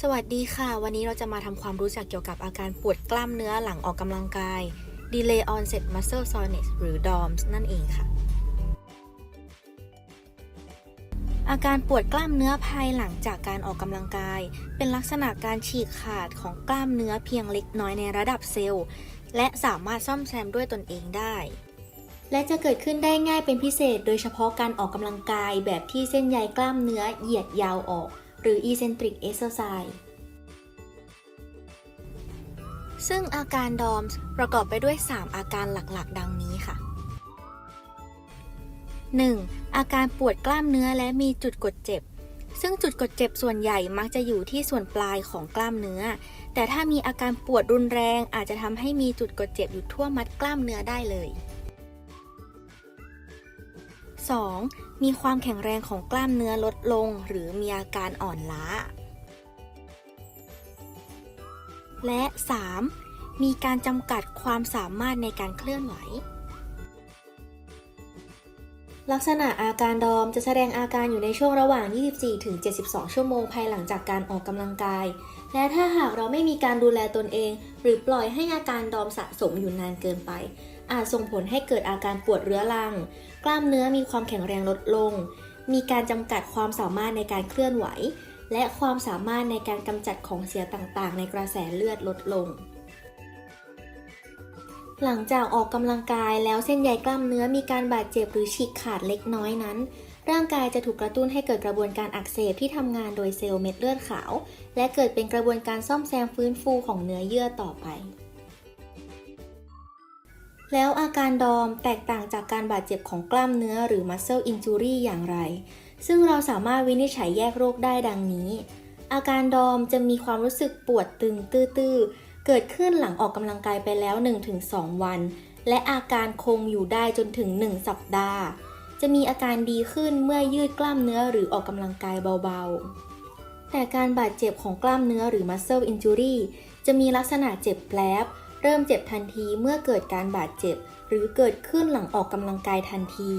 สวัสดีค่ะ วันนี้เราจะมาทำความรู้จักเกี่ยวกับอาการปวดกล้ามเนื้อหลังออกกำลังกาย Delay Onset Muscle Soreness หรือ DOMS นั่นเองค่ะ อาการปวดกล้ามเนื้อภายหลังจากการออกกำลังกาย เป็นลักษณะการฉีกขาดของกล้ามเนื้อเพียงเล็กน้อยในระดับเซลล์ และสามารถซ่อมแซมด้วยตนเองได้ และจะเกิดขึ้นได้ง่ายเป็นพิเศษ โดยเฉพาะการออกกำลังกายแบบที่เส้นใยกล้ามเนื้อเหยียดยาวออก หรือ eccentric exercise ซึ่งอาการดอมประกอบไปด้วย 3 อาการหลักๆ ดังนี้ค่ะ 1. อาการปวดกล้ามเนื้อและมีจุดกดเจ็บ ซึ่งจุดกดเจ็บส่วนใหญ่มักจะอยู่ที่ส่วนปลายของกล้ามเนื้อ แต่ถ้ามีอาการปวดรุนแรงอาจจะทำให้มีจุดกดเจ็บอยู่ทั่วมัดกล้ามเนื้อได้เลย 2. มีความแข็งแรงของกล้ามเนื้อลดลง หรือมีอาการอ่อนล้า และ 3. มีการจำกัดความสามารถในการเคลื่อนไหว ลักษณะอาการดอมจะแสดงอาการอยู่ในช่วงระหว่าง 24-72 ชั่วโมงภายหลังจากการออกกำลังกาย และถ้าหากเราไม่มีการดูแลตนเอง หรือปล่อยให้อาการดอมสะสมอยู่นานเกินไป อาจส่งผลให้เกิดอาการปวดเรื้อรัง กล้ามเนื้อมีความแข็งแรงลดลง มีการจำกัดความสามารถในการเคลื่อนไหว และความสามารถในการกำจัดของเสียต่างๆ ในกระแสเลือดลดลง หลังจากออกกำลังกายแล้วเส้นใยกล้ามเนื้อมีการบาดเจ็บหรือฉีกขาดเล็กน้อยนั้น ร่างกายจะถูกกระตุ้นให้เกิดกระบวนการอักเสบที่ทำงานโดยเซลล์เม็ดเลือดขาว และเกิดเป็นกระบวนการซ่อมแซมฟื้นฟูของเนื้อเยื่อต่อไป แล้วอาการดอมแตกต่างจากการบาดเจ็บของกล้ามเนื้อหรือ muscle injury อย่างไร ซึ่งเราสามารถวินิจฉัยแยกโรคได้ดังนี้ อาการดอมจะมีความรู้สึกปวดตึงตื้อๆ เกิดขึ้นหลังออกกำลังกายไปแล้ว 1-2 วัน และอาการคงอยู่ได้จนถึง 1 สัปดาห์ จะมีอาการดีขึ้นเมื่อยืดกล้ามเนื้อหรือออกกำลังกายเบาๆ แต่การบาดเจ็บของกล้ามเนื้อหรือ muscle injury จะมีลักษณะเจ็บแผลบเริ่มเจ็บทันทีเมื่อเกิดการบาดเจ็บ หรือเกิดขึ้นหลังออกกำลังกายทันที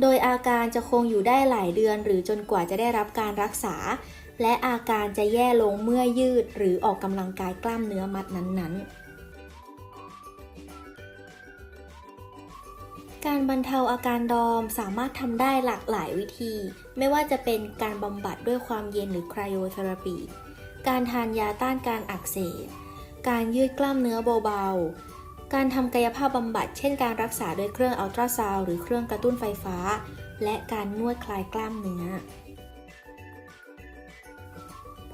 โดยอาการจะคงอยู่ได้หลายเดือนหรือจนกว่าจะได้รับการรักษา และอาการจะแย่ลงเมื่อยืดหรือออกกำลังกายกล้ามเนื้อมัดนั้นๆการบรรเทาอาการดอมสามารถทำได้หลากหลายวิธี ไม่ว่าจะเป็นการบำบัดด้วยความเย็นหรือคร y o t h e r a p y การทานยาต้านการอักเสบ การยืดกล้ามเนื้อเบาๆ การทำกายภาพบำบัด เช่นการรักษาด้วยเครื่องอัลตราซาวด์หรือเครื่องกระตุ้นไฟฟ้า และการนวดคลายกล้ามเนื้อ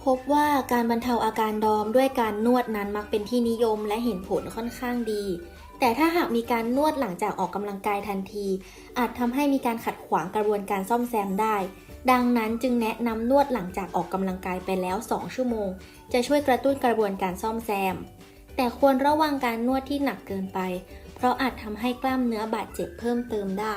พบว่าการบรรเทาอาการดอมด้วยการนวดนั้นมักเป็นที่นิยมและเห็นผลค่อนข้างดี แต่ถ้าหากมีการนวดหลังจากออกกำลังกายทันที อาจทำให้มีการขัดขวางกระบวนการซ่อมแซมได้ดังนั้นจึงแนะนำนวดหลังจากออกกำลังกายไปแล้ว 2 ชั่วโมง จะช่วยกระตุ้นกระบวนการซ่อมแซม แต่ควรระวังการนวดที่หนักเกินไป เพราะอาจทำให้กล้ามเนื้อบาดเจ็บเพิ่มเติมได้